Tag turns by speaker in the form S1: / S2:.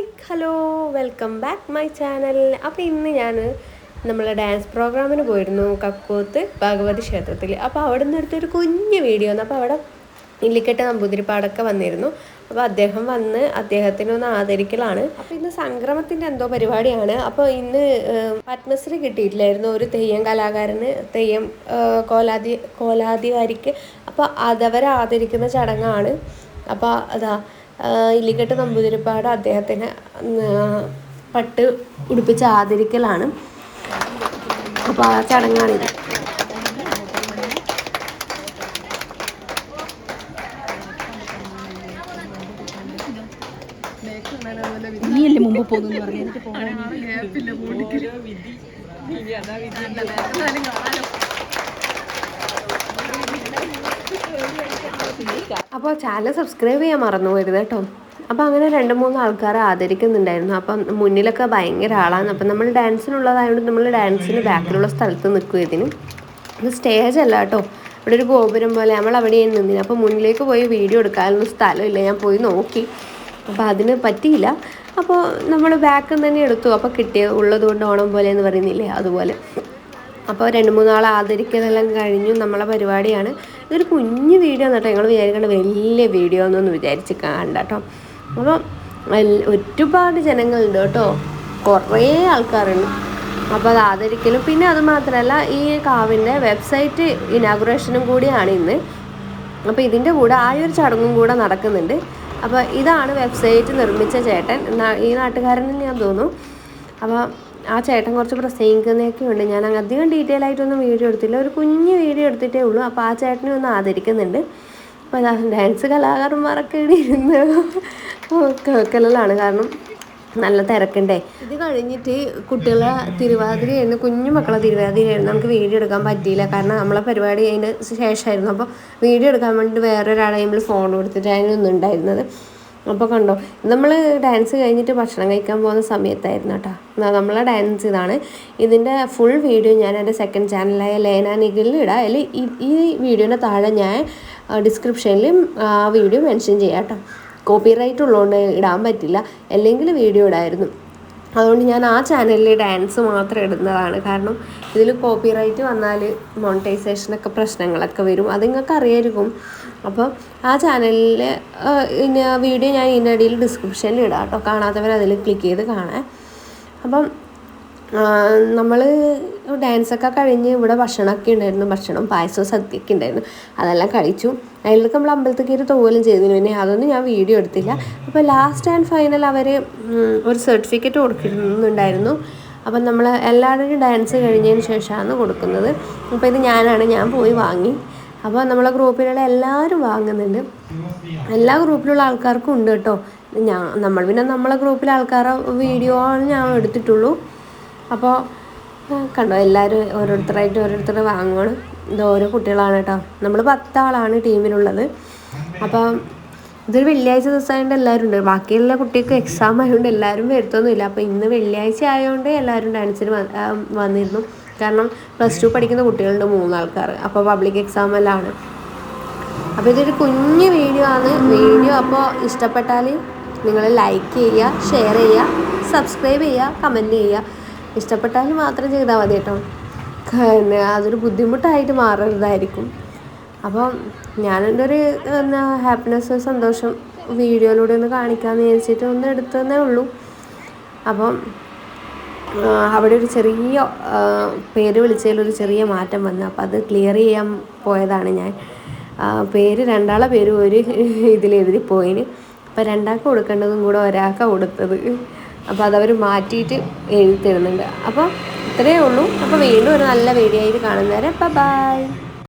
S1: Hello welcome back my channel. അപ്പോൾ ഇന്ന് ഞാൻ നമ്മളെ ഡാൻസ് പ്രോഗ്രാമിന് പോയിരുന്നു കക്കോത്ത് ഭഗവതി ക്ഷേത്രത്തിൽ. അപ്പോൾ അവിടെ നിന്ന് എടുത്തൊരു കുഞ്ഞു വീഡിയോ ആണ്. അപ്പോൾ അവിടെ ഇല്ലിക്കെട്ട് നമ്പൂതിരിപ്പാടൊക്കെ വന്നിരുന്നു. അപ്പോൾ അദ്ദേഹം വന്ന് അദ്ദേഹത്തിനെ ഒന്ന് ആദരിക്കലാണ്. അപ്പോൾ ഇന്ന് സംക്രമത്തിന്റെ എന്തോ പരിപാടിയാണ്. അപ്പോൾ ഇന്ന് പത്മശ്രീ കിട്ടിയിട്ടില്ലായിരുന്നു. ഒരു തെയ്യം കലാകാരന് തെയ്യം കോലാധി കോലാധികാരിക്ക്. അപ്പോൾ അതവരെ ആദരിക്കുന്ന ചടങ്ങാണ്. അപ്പോൾ അതാ ഇല്ലിക്കെട്ട് നമ്പൂതിരിപ്പാട് അദ്ദേഹത്തിന് പട്ട് ഉടുപ്പിച്ച് ആദരിക്കലാണ്. അപ്പോൾ ആ ചടങ്ങാണിത്
S2: നീയല്ലേ മുമ്പ് പോകുന്നു പറഞ്ഞു? എനിക്ക് പോകാൻ
S1: അപ്പോൾ ചാനൽ സബ്സ്ക്രൈബ് ചെയ്യാൻ മറന്നു പോയിരുന്നു കേട്ടോ. അപ്പോൾ അങ്ങനെ രണ്ട് മൂന്ന് ആൾക്കാരെ ആദരിക്കുന്നുണ്ടായിരുന്നു. അപ്പം മുന്നിലൊക്കെ ഭയങ്കര ആളാണ്. അപ്പം നമ്മൾ ഡാൻസിനുള്ളതായതുകൊണ്ട് നമ്മൾ ഡാൻസിന് ബാക്കിലുള്ള സ്ഥലത്ത് നിൽക്കും ഇതിന്. ഇത് സ്റ്റേജ് അല്ല കേട്ടോ. ഇവിടെ ഒരു ഗോപുരം പോലെ നമ്മൾ അവിടെയാണ് നിന്നിന് അപ്പോൾ മുന്നിലേക്ക് പോയി വീഡിയോ എടുക്കാനൊന്നും സ്ഥലമില്ല. ഞാൻ പോയി നോക്കി. അപ്പോൾ അതിന് പറ്റിയില്ല. അപ്പോൾ നമ്മൾ ബാക്കിൽ നിന്ന് തന്നെ എടുത്തു. അപ്പോൾ കിട്ടിയ ഉള്ളത് കൊണ്ട് ഓണം പോലെ എന്ന് പറയുന്നില്ലേ? അതുപോലെ. അപ്പോൾ രണ്ട് മൂന്നാൾ ആദരിക്കലെല്ലാം കഴിഞ്ഞു. നമ്മളെ പരിപാടിയാണ്. ഇതൊരു കുഞ്ഞു വീഡിയോ കേട്ടോ ഞങ്ങൾ വിചാരിക്കേണ്ട വലിയ വീഡിയോ എന്നൊന്ന് വിചാരിച്ച് കാണണ്ട കേട്ടോ. അപ്പോൾ ഒരുപാട് ജനങ്ങളുണ്ട് കേട്ടോ. കുറേ ആൾക്കാരുണ്ട്. അപ്പോൾ അത് ആദരിക്കലും. പിന്നെ അത് മാത്രമല്ല ഈ കാവിന്റെ വെബ്സൈറ്റ് ഇനാഗുറേഷനും കൂടിയാണ് ഇന്ന്. അപ്പോൾ ഇതിന്റെ കൂടെ ആ ഒരു ചടങ്ങും കൂടെ നടക്കുന്നുണ്ട്. അപ്പോൾ ഇതാണ് വെബ്സൈറ്റ് നിർമ്മിച്ച ചേട്ടൻ. ഈ നാട്ടുകാരനെന്ന് ഞാൻ തോന്നുന്നു. അപ്പോൾ ആ ചേട്ടൻ കുറച്ച് പ്രസംഗിക്കുന്നതൊക്കെ ഉണ്ട്. ഞാൻ അധികം ഡീറ്റെയിൽ ആയിട്ടൊന്നും വീഡിയോ എടുത്തില്ല. ഒരു കുഞ്ഞു വീഡിയോ എടുത്തിട്ടേ ഉള്ളൂ. അപ്പോൾ ആ ചേട്ടനെ ഒന്ന് ആദരിക്കുന്നുണ്ട്. അപ്പോൾ ഡാൻസ് കലാകാരന്മാരൊക്കെ ഇവിടെ ഇരുന്ന് കേൾക്കലാണ്. കാരണം നല്ല തിരക്കണ്ടേ. ഇത് കഴിഞ്ഞിട്ട് കുട്ടികളെ തിരുവാതിരയായിരുന്നു കുഞ്ഞു മക്കളെ തിരുവാതിരയായിരുന്നു നമുക്ക് വീഡിയോ എടുക്കാൻ പറ്റിയില്ല. കാരണം നമ്മളെ പരിപാടി അതിന് ശേഷമായിരുന്നു. അപ്പോൾ വീഡിയോ എടുക്കാൻ വേണ്ടി വേറൊരാളെ നമ്മൾ ഫോൺ കൊടുത്തിട്ടായിരുന്നു ഉണ്ടായിരുന്നത് അപ്പോൾ കണ്ടോ നമ്മൾ ഡാൻസ് കഴിഞ്ഞിട്ട് ഭക്ഷണം കഴിക്കാൻ പോകുന്ന സമയത്തായിരുന്നു കേട്ടോ. നമ്മളെ ഡാൻസ് ഇതാണ്. ഇതിന്റെ ഫുൾ വീഡിയോ ഞാൻ എന്റെ സെക്കൻഡ് ചാനലായ ലേന നിഖിലിൽ ഇടാം. അതിൽ ഈ വീഡിയോന്റെ താഴെ ഞാൻ ഡിസ്ക്രിപ്ഷനിൽ ആ വീഡിയോ മെൻഷൻ ചെയ്യാം കേട്ടോ. കോപ്പിറൈറ്റ് ഉള്ളതുകൊണ്ട് ഇടാൻ പറ്റില്ല. അല്ലെങ്കിൽ വീഡിയോ ഇടായിരുന്നു. അതുകൊണ്ട് ഞാൻ ആ ചാനലിൽ ഡാൻസ് മാത്രം ഇടുന്നതാണ്. കാരണം ഇതിൽ കോപ്പിറൈറ്റ് വന്നാൽ മോണിറ്റൈസേഷനൊക്കെ പ്രശ്നങ്ങളൊക്കെ വരും. അത് നിങ്ങൾക്ക് അറിയായിരിക്കും. അപ്പോൾ ആ ചാനലിൽ വീഡിയോ ഞാൻ ഇതിന്റെ ഇടയിൽ ഡിസ്ക്രിപ്ഷനിൽ ഇടാം കേട്ടോ. കാണാത്തവർ അതിൽ ക്ലിക്ക് ചെയ്ത് കാണാം. അപ്പം നമ്മൾ ഡാൻസൊക്കെ കഴിഞ്ഞ് ഇവിടെ ഭക്ഷണമൊക്കെ ഉണ്ടായിരുന്നു. ഭക്ഷണം പായസവും സദ്യയൊക്കെ ഉണ്ടായിരുന്നു. അതെല്ലാം കഴിച്ചു. അതിലൊക്കെ നമ്മൾ അമ്പലത്തിൽ കയറി തോലും ചെയ്തിരുന്നു പിന്നെ അതൊന്നും ഞാൻ വീഡിയോ എടുത്തില്ല. അപ്പോൾ ലാസ്റ്റ് ആൻഡ് ഫൈനൽ അവർ ഒരു സർട്ടിഫിക്കറ്റ് കൊടുക്കുന്നുണ്ടായിരുന്നു അപ്പം നമ്മൾ എല്ലാവരുടെയും ഡാൻസ് കഴിഞ്ഞതിന് ശേഷമാണ് കൊടുക്കുന്നത്. അപ്പോൾ ഇത് ഞാനാണ്. ഞാൻ പോയി വാങ്ങി. അപ്പോൾ നമ്മളെ ഗ്രൂപ്പിലുള്ള എല്ലാവരും വാങ്ങുന്നുണ്ട്. എല്ലാ ഗ്രൂപ്പിലുള്ള ആൾക്കാർക്കും ഉണ്ട് കേട്ടോ. ഞാൻ നമ്മൾ പിന്നെ നമ്മളെ ഗ്രൂപ്പിലെ ആൾക്കാരെ വീഡിയോ ആണ് ഞാൻ എടുത്തിട്ടുള്ളൂ. അപ്പോൾ കണ്ടോ എല്ലാവരും ഓരോരുത്തരായിട്ട് ഓരോരുത്തർ വാങ്ങുകയാണ് ഇത് ഓരോ കുട്ടികളാണ് കേട്ടോ. നമ്മൾ പത്താളാണ് ടീമിലുള്ളത്. അപ്പോൾ ഇതൊരു വെള്ളിയാഴ്ച ദിവസമായതുകൊണ്ട് എല്ലാവരും ഉണ്ട് ബാക്കിയുള്ള കുട്ടികൾക്ക് എക്സാം ആയതുകൊണ്ട് എല്ലാവരും വരുത്തൊന്നുമില്ല. അപ്പോൾ ഇന്ന് വെള്ളിയാഴ്ച ആയതുകൊണ്ട് എല്ലാവരും ഡാൻസിന് വന്നിരുന്നു. കാരണം പ്ലസ് ടു പഠിക്കുന്ന കുട്ടികളുണ്ട് മൂന്നാൾക്കാർ അപ്പോൾ പബ്ലിക് എക്സാം എല്ലാം ആണ്. അപ്പോൾ ഇതൊരു കുഞ്ഞു വീഡിയോ ആണ്. വീഡിയോ അപ്പോൾ ഇഷ്ടപ്പെട്ടാൽ നിങ്ങൾ ലൈക്ക് ചെയ്യുക ഷെയർ ചെയ്യുക സബ്സ്ക്രൈബ് ചെയ്യുക കമന്റ് ചെയ്യുക. ഇഷ്ടപ്പെട്ടാൽ മാത്രം ചെയ്താൽ മതി കേട്ടോ. പിന്നെ അതൊരു ബുദ്ധിമുട്ടായിട്ട് മാറരുതായിരിക്കും. അപ്പം ഞാനെന്റെ ഒരു എന്നാ ഹാപ്പിനെസ് സന്തോഷം വീഡിയോയിലൂടെ ഒന്ന് കാണിക്കാമെന്ന് വിചാരിച്ചിട്ട് ഒന്ന് എടുത്തതന്നേ ഉള്ളൂ. അപ്പം അവിടെ ഒരു ചെറിയ പേര് പേര് വിളിച്ചതിലൊരു ചെറിയ മാറ്റം വന്നു. അപ്പോൾ അത് ക്ലിയർ ചെയ്യാൻ പോയതാണ് ഞാൻ. പേര് രണ്ടാളെ പേര് ഒരു ഇതിലെഴുതി പോയിന്. അപ്പോൾ രണ്ടാൾക്ക് കൊടുക്കേണ്ടതും കൂടെ ഒരാൾക്കാണ് കൊടുത്തത്. അപ്പോൾ അതവർ മാറ്റിയിട്ട് എഴുതി തരുന്നുണ്ട്. അപ്പോൾ ഇത്രയേ ഉള്ളൂ. അപ്പോൾ വീണ്ടും ഒരു നല്ല വീഡിയോ ആയിട്ട് കാണുന്നവരെ ബൈ